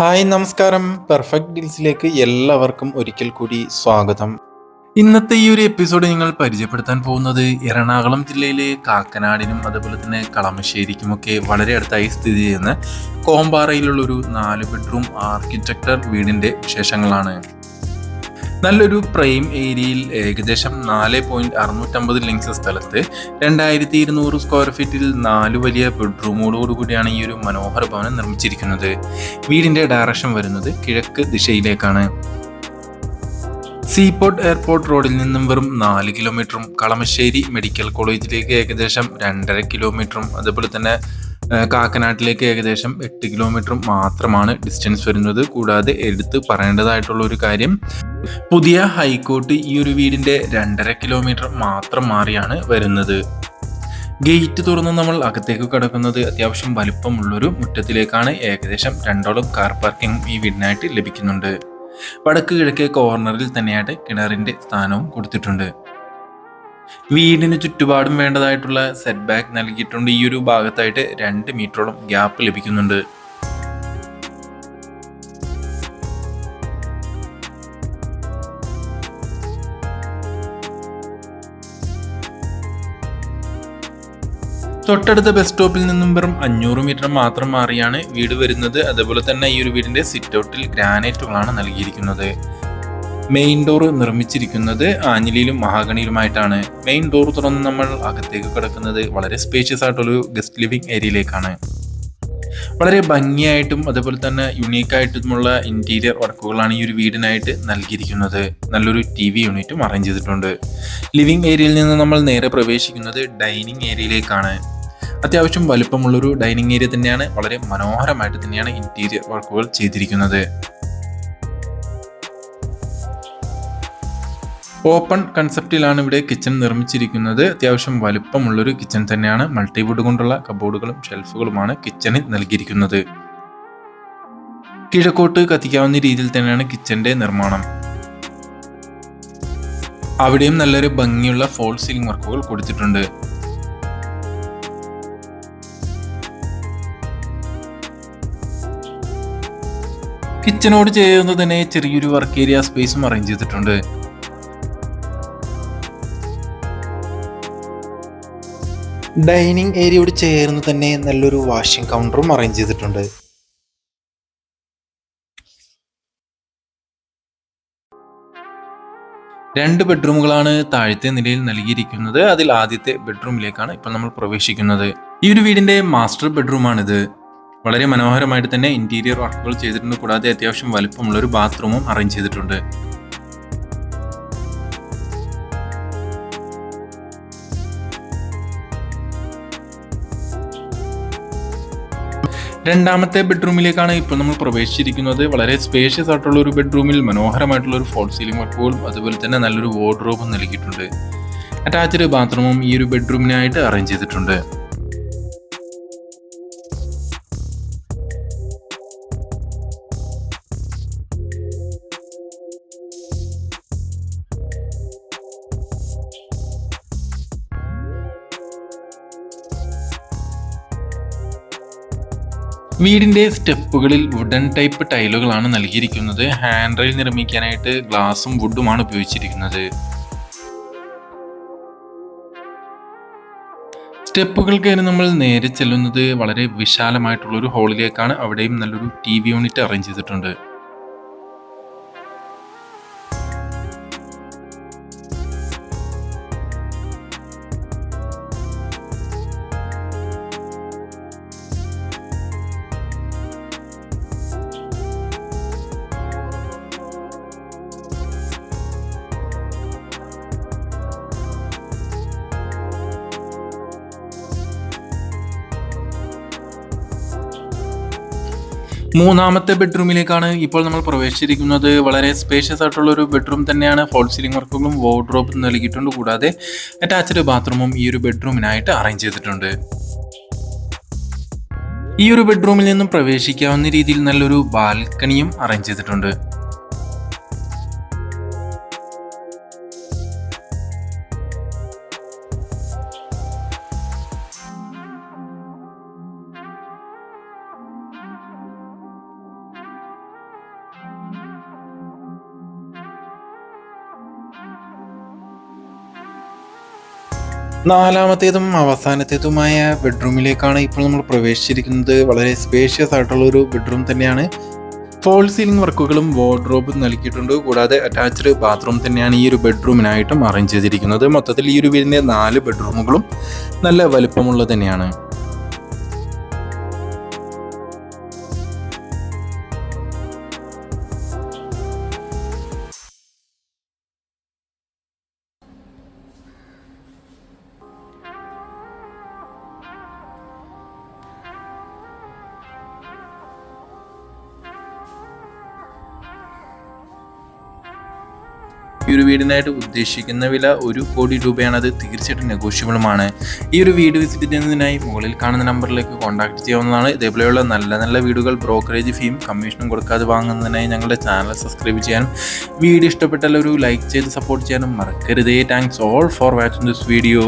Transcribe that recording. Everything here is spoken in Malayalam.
ഹായ് നമസ്കാരം. പെർഫെക്റ്റ് ഡീൽസിലേക്ക് എല്ലാവർക്കും ഒരിക്കൽ കൂടി സ്വാഗതം. ഇന്നത്തെ ഈ ഒരു എപ്പിസോഡ് നിങ്ങൾ പരിചയപ്പെടുത്താൻ പോകുന്നത് എറണാകുളം ജില്ലയിലെ കാക്കനാടിനും അതുപോലെ തന്നെ കളമശ്ശേരിക്കുമൊക്കെ വളരെ അടുത്തായി സ്ഥിതി ചെയ്യുന്ന കോമ്പാറയിലുള്ള ഒരു നാല് ബെഡ്റൂം ആർക്കിടെക്ചർ വീടിന്റെ വിശേഷങ്ങളാണ്. നല്ലൊരു പ്രൈം ഏരിയയിൽ ഏകദേശം നാല് പോയിന്റ് അറുന്നൂറ്റമ്പത് ലിങ്സ് സ്ഥലത്ത് രണ്ടായിരത്തി ഇരുന്നൂറ് സ്ക്വയർ ഫീറ്റിൽ നാല് വലിയ ബെഡ്റൂമോടോടു കൂടിയാണ് ഈ ഒരു മനോഹര ഭവനം നിർമ്മിച്ചിരിക്കുന്നത്. വീടിന്റെ ഡയറക്ഷൻ വരുന്നത് കിഴക്ക് ദിശയിലേക്കാണ്. സീപോർട്ട് എയർപോർട്ട് റോഡിൽ നിന്നും വെറും നാല് കിലോമീറ്ററും കളമശ്ശേരി മെഡിക്കൽ കോളേജിലേക്ക് ഏകദേശം രണ്ടര കിലോമീറ്ററും അതുപോലെ തന്നെ കാക്കനാട്ടിലേക്ക് ഏകദേശം എട്ട് കിലോമീറ്റർ മാത്രമാണ് ഡിസ്റ്റൻസ് വരുന്നത്. കൂടാതെ എടുത്ത് പറയേണ്ടതായിട്ടുള്ള ഒരു കാര്യം പുതിയ ഹൈക്കോർട്ട് ഈ ഒരു വീടിന്റെ രണ്ടര കിലോമീറ്റർ മാത്രം മാറിയാണ് വരുന്നത്. ഗേറ്റ് തുറന്ന് നമ്മൾ അകത്തേക്ക് കടക്കുന്നത് അത്യാവശ്യം വലിപ്പമുള്ളൊരു മുറ്റത്തിലേക്കാണ് ഏകദേശം രണ്ടോളം കാർ പാർക്കിംഗ് ഈ വീടിനായിട്ട് ലഭിക്കുന്നുണ്ട്. വടക്ക് കിഴക്കേ കോർണറിൽ തന്നെയായിട്ട് കിണറിന്റെ സ്ഥാനവും കൊടുത്തിട്ടുണ്ട്. വീടിന് ചുറ്റുപാടും വേണ്ടതായിട്ടുള്ള സെറ്റ് ബാക്ക് നൽകിയിട്ടുണ്ട്. ഈ ഒരു ഭാഗത്തായിട്ട് രണ്ട് മീറ്ററോളം ഗ്യാപ്പ് ലഭിക്കുന്നുണ്ട്. തൊട്ടടുത്ത ബസ് സ്റ്റോപ്പിൽ നിന്നും വെറും അഞ്ഞൂറ് മീറ്റർ മാത്രം മാറിയാണ് വീട് വരുന്നത്. അതുപോലെ തന്നെ ഈ ഒരു വീടിന്റെ സിറ്റ് ഔട്ടിൽ ഗ്രാനൈറ്റുകളാണ് നൽകിയിരിക്കുന്നത്. മെയിൻ ഡോർ നിർമ്മിച്ചിരിക്കുന്നത് ആഞ്ഞിലിയിലും മഹാഗണിയിലുമായിട്ടാണ്. മെയിൻ ഡോർ തുറന്ന് നമ്മൾ അകത്തേക്ക് കിടക്കുന്നത് വളരെ സ്പേഷ്യസ് ആയിട്ടുള്ള ഗസ്റ്റ് ലിവിംഗ് ഏരിയയിലേക്കാണ് വളരെ ഭംഗിയായിട്ടും അതുപോലെ തന്നെ യുണീക്ക് ആയിട്ടുമുള്ള ഇന്റീരിയർ വർക്കുകളാണ് ഈ ഒരു വീടിനായിട്ട് നൽകിയിരിക്കുന്നത്. നല്ലൊരു ടി വി യൂണിറ്റും അറേഞ്ച് ചെയ്തിട്ടുണ്ട്. ലിവിംഗ് ഏരിയയിൽ നിന്ന് നമ്മൾ നേരെ പ്രവേശിക്കുന്നത് ഡൈനിങ് ഏരിയയിലേക്കാണ് അത്യാവശ്യം വലുപ്പമുള്ളൊരു ഡൈനിങ് ഏരിയ തന്നെയാണ്. വളരെ മനോഹരമായിട്ട് തന്നെയാണ് ഇന്റീരിയർ വർക്കുകൾ ചെയ്തിരിക്കുന്നത്. ഓപ്പൺ കൺസെപ്റ്റിലാണ് ഇവിടെ കിച്ചൺ നിർമ്മിച്ചിരിക്കുന്നത്. അത്യാവശ്യം വലുപ്പമുള്ളൊരു കിച്ചൺ തന്നെയാണ്. മൾട്ടിവുഡ് കൊണ്ടുള്ള കബോർഡുകളും ഷെൽഫുകളുമാണ് കിച്ചണിൽ നൽകിയിരിക്കുന്നത്. കിഴക്കോട്ട് കത്തിക്കാവുന്ന രീതിയിൽ തന്നെയാണ് കിച്ചന്റെ നിർമ്മാണം. അവിടെയും നല്ലൊരു ഭംഗിയുള്ള ഫോൾ സീലിംഗ് വർക്കുകൾ കൊടുത്തിട്ടുണ്ട്. കിച്ചനോട് ചേർന്ന് തന്നെ ചെറിയൊരു വർക്ക് ഏരിയ സ്പേസും അറേഞ്ച് ചെയ്തിട്ടുണ്ട്. ഡൈനിങ് ഏരിയയോട് ചേർന്ന് തന്നെ നല്ലൊരു വാഷിംഗ് കൗണ്ടറും അറേഞ്ച് ചെയ്തിട്ടുണ്ട്. രണ്ട് ബെഡ്റൂമുകളാണ് താഴത്തെ നിലയിൽ നൽകിയിരിക്കുന്നത്. അതിൽ ആദ്യത്തെ ബെഡ്റൂമിലേക്കാണ് ഇപ്പോൾ നമ്മൾ പ്രവേശിക്കുന്നത്. ഈ ഒരു വീടിന്റെ മാസ്റ്റർ ബെഡ്റൂമാണിത്. വളരെ മനോഹരമായിട്ട് തന്നെ ഇന്റീരിയർ വർക്കുകൾ ചെയ്തിട്ടുണ്ട്. കൂടാതെ അത്യാവശ്യം വലുപ്പമുള്ള ഒരു ബാത്റൂമും അറേഞ്ച് ചെയ്തിട്ടുണ്ട്. രണ്ടാമത്തെ ബെഡ്റൂമിലേക്കാണ് ഇപ്പോൾ നമ്മൾ പ്രവേശിച്ചിരിക്കുന്നത്. വളരെ സ്പേഷ്യസ് ആയിട്ടുള്ള ഒരു ബെഡ്റൂമിൽ മനോഹരമായിട്ടുള്ള ഒരു ഫോൾ സീലിംഗ് വർക്കുകളും അതുപോലെ തന്നെ നല്ലൊരു വാർഡ്രോബും നൽകിയിട്ടുണ്ട്. അറ്റാച്ച്ഡ് ബാത്റൂമും ഈ ഒരു ബെഡ്റൂമിനായിട്ട് അറേഞ്ച് ചെയ്തിട്ടുണ്ട്. വീടിന്റെ സ്റ്റെപ്പുകളിൽ വുഡൻ ടൈപ്പ് ടൈലുകളാണ് നൽകിയിരിക്കുന്നത്. ഹാൻഡ് റെയിൽ നിർമ്മിക്കാനായിട്ട് ഗ്ലാസും വുഡുമാണ് ഉപയോഗിച്ചിരിക്കുന്നത്. സ്റ്റെപ്പുകൾ കയറി നമ്മൾ നേരെ ചെല്ലുന്നത് വളരെ വിശാലമായിട്ടുള്ള ഒരു അവിടെയും നല്ലൊരു ടി വി യൂണിറ്റ് അറേഞ്ച് ചെയ്തിട്ടുണ്ട്. മൂന്നാമത്തെ ബെഡ്റൂമിലേക്കാണ് ഇപ്പോൾ നമ്മൾ പ്രവേശിച്ചിരിക്കുന്നത്. വളരെ സ്പേഷ്യസ് ആയിട്ടുള്ള ഒരു ബെഡ്റൂം തന്നെയാണ്. ഫോൾ സീലിംഗ് വർക്കുകളും വാർഡ്രോബും നൽകിയിട്ടുണ്ട്. കൂടാതെ അറ്റാച്ച്ഡ് ബാത്റൂമും ഈ ഒരു ബെഡ്റൂമിനായിട്ട് അറേഞ്ച് ചെയ്തിട്ടുണ്ട്. ഈ ഒരു ബെഡ്റൂമിൽ നിന്നും പ്രവേശിക്കാവുന്ന രീതിയിൽ നല്ലൊരു ബാൽക്കണിയും അറേഞ്ച് ചെയ്തിട്ടുണ്ട്. നാലാമത്തേതും അവസാനത്തേതുമായ ബെഡ്റൂമിലേക്കാണ് ഇപ്പോൾ നമ്മൾ പ്രവേശിച്ചിരിക്കുന്നത്. വളരെ സ്പേഷ്യസ് ആയിട്ടുള്ള ഒരു ബെഡ്റൂം തന്നെയാണ്. ഫോൾ സീലിംഗ് വർക്കുകളും വാർഡ്രോബും നൽകിയിട്ടുണ്ട്. കൂടാതെ അറ്റാച്ച്ഡ് ബാത്റൂം തന്നെയാണ് ഈ ഒരു ബെഡ്റൂമിനായിട്ടും അറേഞ്ച് ചെയ്തിരിക്കുന്നത്. മൊത്തത്തിൽ ഈ ഒരു വീടിന്റെ നാല് ബെഡ്റൂമുകളും നല്ല വലുപ്പമുള്ളത് തന്നെയാണ്. ഈ ഒരു വീടിനായിട്ട് ഉദ്ദേശിക്കുന്ന വില ഒരു കോടി രൂപയാണ് അത് തീർച്ചയായിട്ടും നെഗോഷ്യബിളുമാണ്. ഈ ഒരു വീട് വിസിറ്റ് ചെയ്യുന്നതിനായി മുകളിൽ കാണുന്ന നമ്പറിലേക്ക് കോൺടാക്ട് ചെയ്യാവുന്നതാണ്. ഇതേപോലെയുള്ള നല്ല നല്ല വീടുകൾ ബ്രോക്കറേജ് ഫീയും കമ്മീഷനും കൊടുക്കാതെ വാങ്ങുന്നതിനായി ഞങ്ങളുടെ ചാനൽ സബ്സ്ക്രൈബ് ചെയ്യാനും വീഡിയോ ഇഷ്ടപ്പെട്ടാൽ ഒരു ലൈക്ക് ചെയ്ത് സപ്പോർട്ട് ചെയ്യാനും മറക്കരുതേ. Thanks all for watching this video